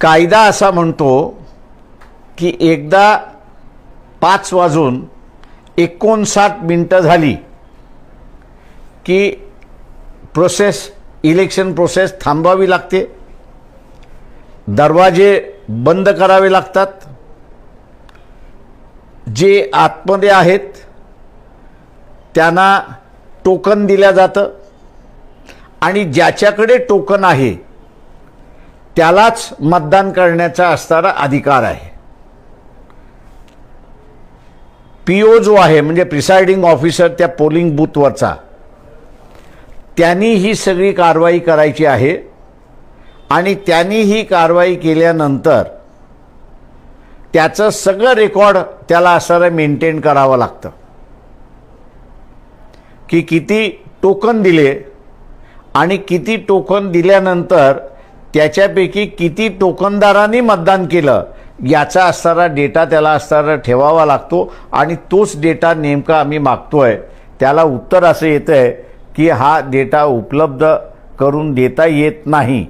कायदा असा म्हणतो की एकदा पाच वाजून एकोणसाठ मिनटं झाली की प्रोसेस इलेक्शन प्रोसेस थांबवावी लागते. दरवाजे बंद करावे लागतात. जे आतमध्ये आहेत त्यांना टोकन दिल्या जातं. आणि ज्याच्याकडे टोकन आहे त्यालाच मतदान करण्याचा असणारा अधिकार आहे. पी ओ जो आहे म्हणजे प्रिसाइडिंग ऑफिसर त्या पोलिंग बूथवरचा त्यांनी ही सगळी कारवाई करायची आहे आणि त्यांनी ही कारवाई केल्यानंतर त्याचं सगळं रेकॉर्ड त्याला असणारं मेंटेन करावं लागतं. की किती टोकन दिले आणि किती टोकन दिल्यानंतर त्याच्यापैकी किती टोकनदारांनी मतदान केलं याचा असणारा डेटा त्याला असणारा ठेवावा लागतो आणि तोच डेटा नेमका आम्ही मागतो आहे त्याला उत्तर असं येतं आहे की हा डेटा उपलब्ध करून देता येत नाही.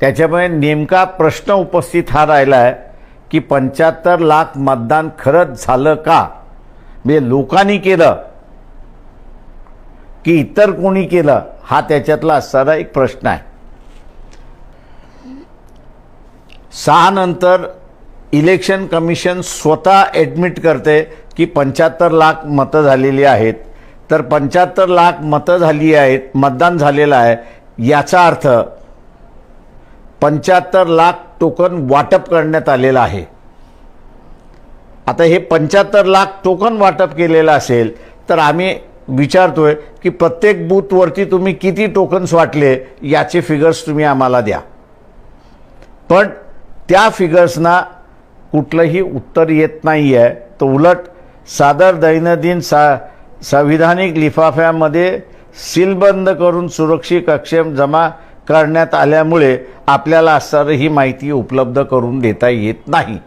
त्याच्यामुळे नेमका प्रश्न उपस्थित हा राहिला आहे की पंच्याहत्तर लाख मतदान खरंच झालं का? म्हणजे लोकांनी केलं की इतर कोणी केलं? हा त्याच्यातला असणारा एक प्रश्न आहे. सहानंतर इलेक्शन कमिशन स्वतः ॲडमिट करते की पंच्याहत्तर लाख मतं झालेली आहेत. तर पंच्याहत्तर लाख मतं झाली आहेत मतदान झालेलं आहे याचा अर्थ पंच्याहत्तर लाख टोकन वाटप करण्यात आलेलं आहे. आता हे पंच्याहत्तर लाख टोकन वाटप केलेलं असेल तर आम्ही विचारतोय की प्रत्येक बूथवरती तुम्ही किती टोकन्स वाटले याचे फिगर्स तुम्ही आम्हाला द्या. पण त्या फिगर्सना कुठलंही उत्तर येत नाही आहे तर उलट सादर दैनंदिन सा संविधानिक लिफाफ्यामध्ये सीलबंद करून सुरक्षित कक्षेम जमा करण्यात आल्यामुळे आपल्याला असणारं ही माहिती उपलब्ध करून देता येत नाही.